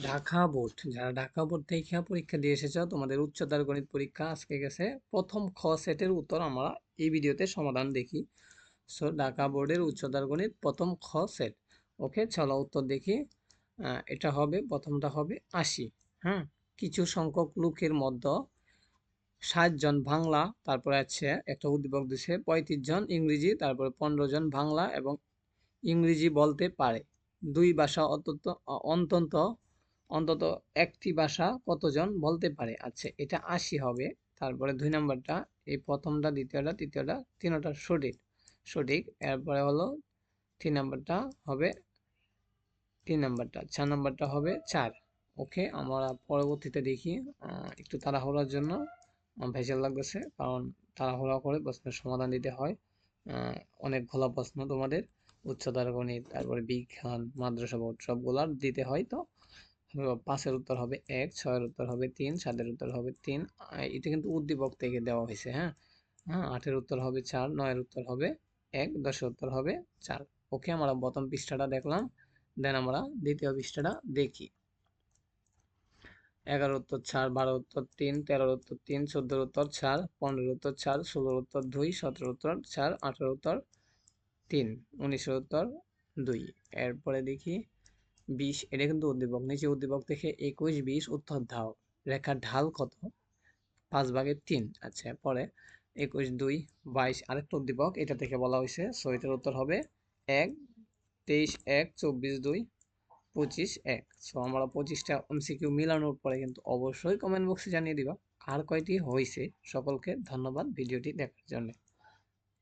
Dhaka board, যারা Dhaka board থেকে পরীক্ষা দিয়ে এসেছ, তোমাদের উচ্চতর গণিত পরীক্ষা আজকে গেছে। প্রথম খ সেটের উত্তর আমরা এই ভিডিওতে সমাধান দেখি। সো ঢাকা বোর্ডের উচ্চতর গণিত প্রথম খ সেট। ওকে চলো উত্তর দেখি। এটা হবে, প্রথমটা হবে আশি। হ্যাঁ কিছু সংখ্যক লোকের মধ্যে ষাট জন বাংলা, তারপরে আছে একটা উদ্দীপক দিছে পঁয়ত্রিশ জন ইংরেজি, তারপরে পনেরো জন বাংলা এবং ইংরেজি বলতে পারে। দুই ভাষা অন্তত অন্তত অন্তত একটি ভাষা কতজন বলতে পারে? আচ্ছা এটা আশি হবে। তারপরে দুই নাম্বারটা, এই প্রথমটা, দ্বিতীয়টা, তৃতীয়টা, তিনটা সঠিক। সঠিক, এরপরে হলো তিন নাম্বারটা হবে, তিন নাম্বারটা, চার নাম্বারটা হবে চার। ওকে, আমরা পরবর্তীতে দেখি একটু তাড়াহুড়ার জন্য। ভেজাল লাগতেছে, কারণ তাড়াহুড়া করে প্রশ্নের সমাধান দিতে হয়। অনেক অনেকগুলো প্রশ্ন তোমাদের, উচ্চতর গণিত, তারপরে বিজ্ঞান, মাদ্রাসা বোর্ড, সবগুলার দিতে হয় তো। পাঁচের উত্তর হবে এক, ছয়ের উত্তর হবে তিন, সাতের উত্তর হবে তিন। এটা কিন্তু উদ্দীপক থেকে দেওয়া হয়েছে হ্যাঁ? হ্যাঁ আটের উত্তর হবে চার, নয়ের উত্তর হবে এক, দশের উত্তর হবে চার। ওকে, আমরা প্রথম পৃষ্ঠাটা দেখলাম। দেন আমরা দ্বিতীয় পৃষ্ঠাটা দেখি। এগারো উত্তর চার বারো উত্তর তিন, তেরোর উত্তর তিন, চোদ্দোর উত্তর চার, পনেরোর উত্তর চার, ষোলোর উত্তর দুই, সতেরোর উত্তর চার, আঠেরোর উত্তর তিন, উনিশের উত্তর দুই। এরপরে দেখি বিশ, এটা কিন্তু উদ্দীপক। নিচে উদ্দীপক থেকে একুশ, বিশ, উত্তর দাও। রেখার ঢাল কত? পাঁচ ভাগের তিন। আচ্ছা পরে একুশ, দুই, বাইশ, আরেকটা উদ্দীপক। এটা থেকে বলা হয়েছে সো এটার উত্তর হবে এক, তেইশ, এক, চব্বিশ, দুই, পঁচিশ, এক। সো আমরা পঁচিশটা এমসিকিউ মিলানোর পরে কিন্তু অবশ্যই কমেন্ট বক্সে জানিয়ে দিবা। আর কয়টি হয়েছে? সকলকে ধন্যবাদ ভিডিওটি দেখার জন্য।